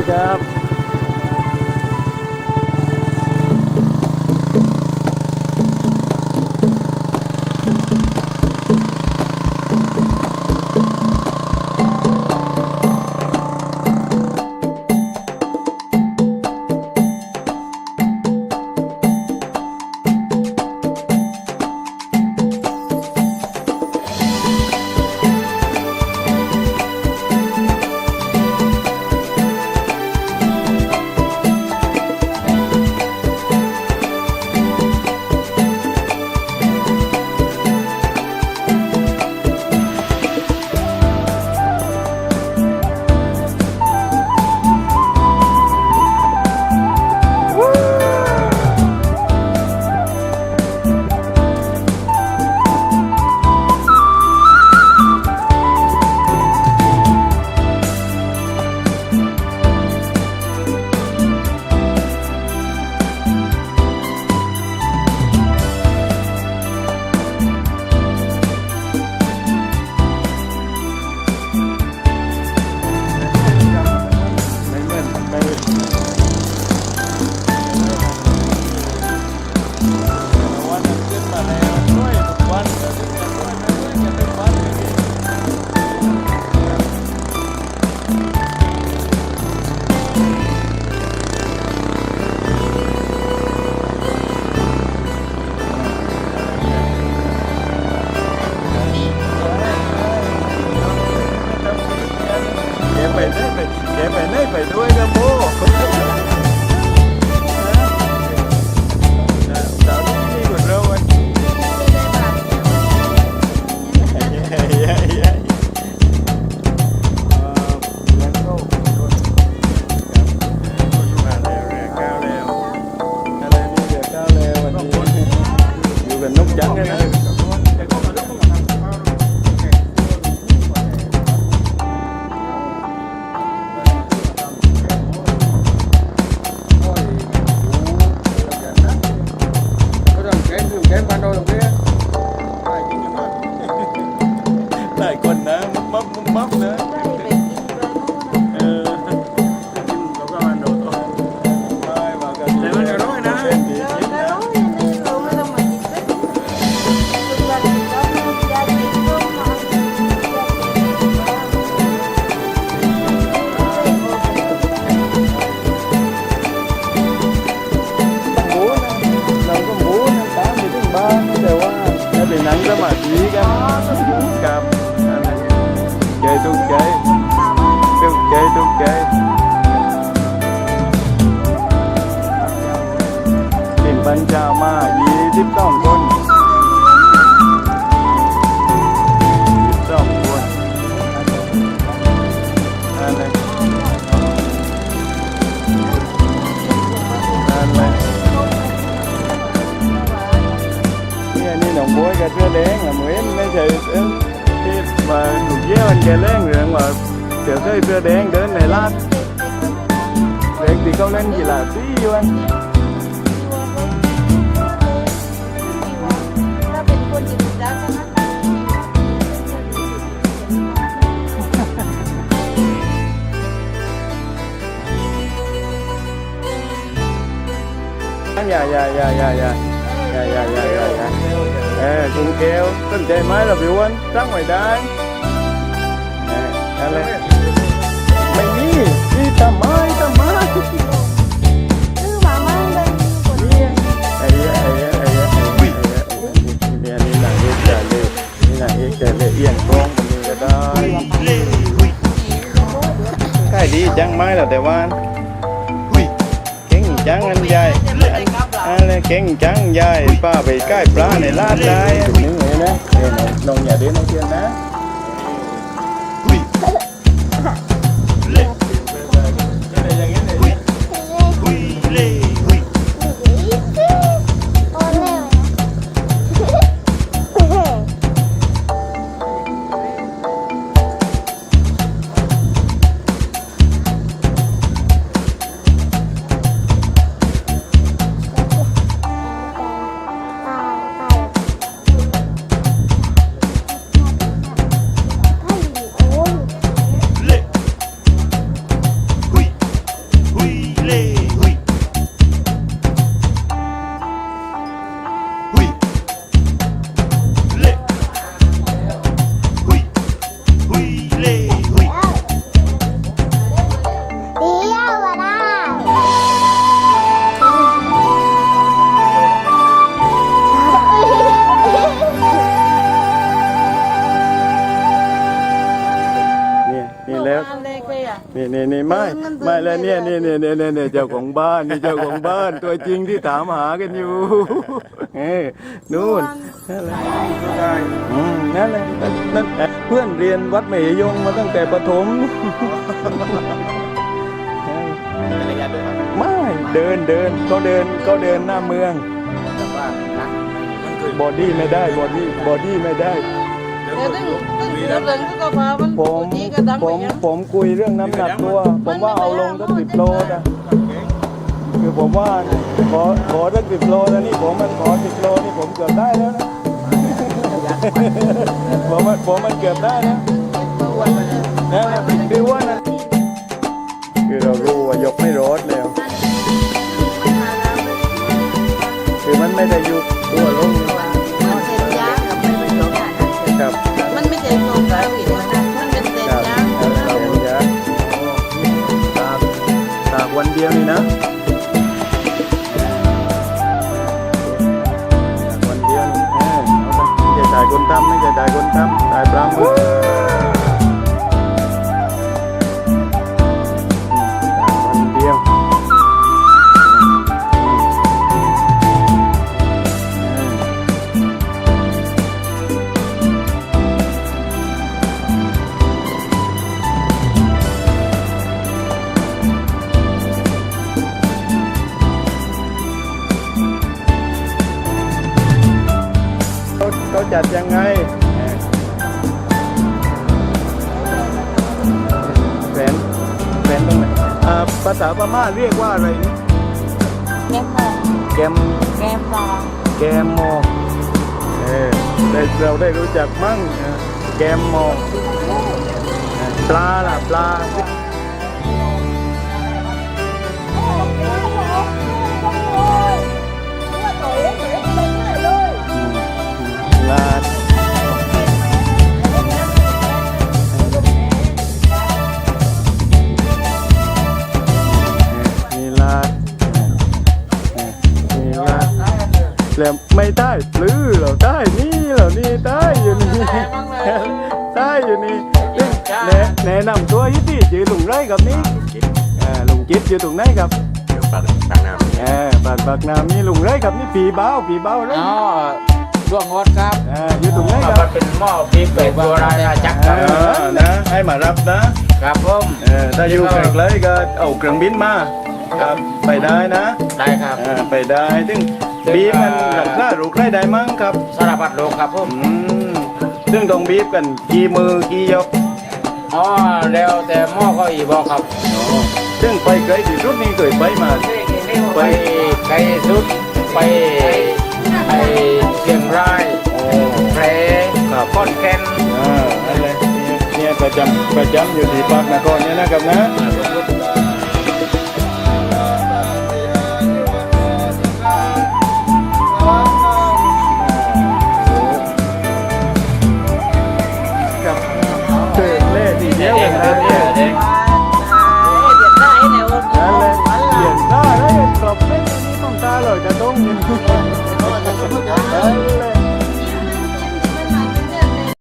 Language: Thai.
data นั่งสมาธิกันครับใจตุ้งใจตุ้งใจตุ้งใจเป็นปัญจามายี่สิบสองคน ยเสื้อแดงเดินในลาดเด็กที่เขาเล่นกีฬาสีวันอย่าอย่าอย่าอย่าอย่าอย่าอย่าอย่าอย่าอย่าเออกุ้งแก้วต้นใจไม้เราไปวันตั้งไว้ได้เอออะไร Eita mãe, tá mãe. yên con mình là đây cái đi chẳng mai là Đài Loan. Kén trắng anh dài. À, anh kén trắng dài. Ba vị cái pla này lát đây những người đó nông nhà đến nó kia đó นี่นี่นี่ไม่ไม่แล้วเนี่ยนี่นี่นี่นี่นี่เจ้าของบ้านนี่เจ้าของบ้าน ตัวจริงที่ถามหากันอยู่ เอ้ยนู่นนั่นแหละอืมนั่นแหละนั่นนั่นเพื่อนเรียนวัดมเหยงมาตั้งแต่ประถมจักรยานด้วยครับไม่เดินเดินก็เดินก็เดินหน้าเมือง แต่ว่านะมันเคยบอดี้ไม่ได้บอดี้บอดี้ไม่ได้ เดี๋ยวเดี๋ยวคนตึ้งตึ้งคุยเดี๋แล้ยววเดินก็พามันผมจีกระดังผไปมยังผมคุยเรื่องน้ำหนักตัว ผมว่าเอาลงตั้งสิบโลนะคือผมว่าขอขอตั้งสิบโลแล้วนี่ผมมันขอสิบโลนี่ผมเกือบได้แล้วนะผมมันผมมันเกือบได้นะนะคือว่านะคือเรารู้ว่ายกไม่รอดแล้ว คือมันไม่ได้ยุบตัวลง ครับมันไม่ใช่โครงการผิดนะมันเป็นเศษครับยางครับเรียนยากตากตากวันเดียวนี่นะตากวันเดียวนี่เออเอาไปไม่ใช่จ่ายคนทำไม่ใช่จ่ายคนทำจ่ายปลาหมึก จัดยังไงแหวนแหวนตรงไหนอ่าภาษาพม่าเรียกว่าอะไรนี่แกมองแกมแกมมองแกมมอเออได้เราได้รู้จักมั่งนะแกมมอปลาล่ะปลา ลาดมีลาดมีลาดแล้วไม่ได้ปลื้อเราได้นี่เรานี่ได้อยู่นี่ได้อยู่นี่แนะแนะนำตัวยี่ที่ชื่อลุงไรกับนี่อ่าลุงจิตอยู่ตรงไหนครับเดี๋ยวปากปากน้ำเออปากปากน้ำนี่ลุงไรครับนี่ปีเบ้าปีเบ้าเลยอ๋อ ร่วงงดครับ อ่าอยู่ตรงไหนคมัรับนเป็นหม้อพริกเป็ดโบราณอาจักรเออนะให้มารับนะ ครับผมเออถ้าอยู่ไกลๆก็เอาเครื่องบินมาครับไปได้นะได้ครับเออไปได้ซึ่งบีบมันหลังคาลูกไรได้มั้งครับสารพัดโลกครับผมอืมซึ่งต้องบีบกันกี่มือกี่ยกอ๋อแล้วแต่หม้อก็อีบอกครับซึ่งไปไกลที่สุดนี่เคยไปมา ไปไกลสุดไป ไอเชียงรายแพร่ก้อนแก่นอ่าอะไรเนี่ยเนี่ยประจำประจำอยู่ที่ปากนครเนี่ยนะครับนะ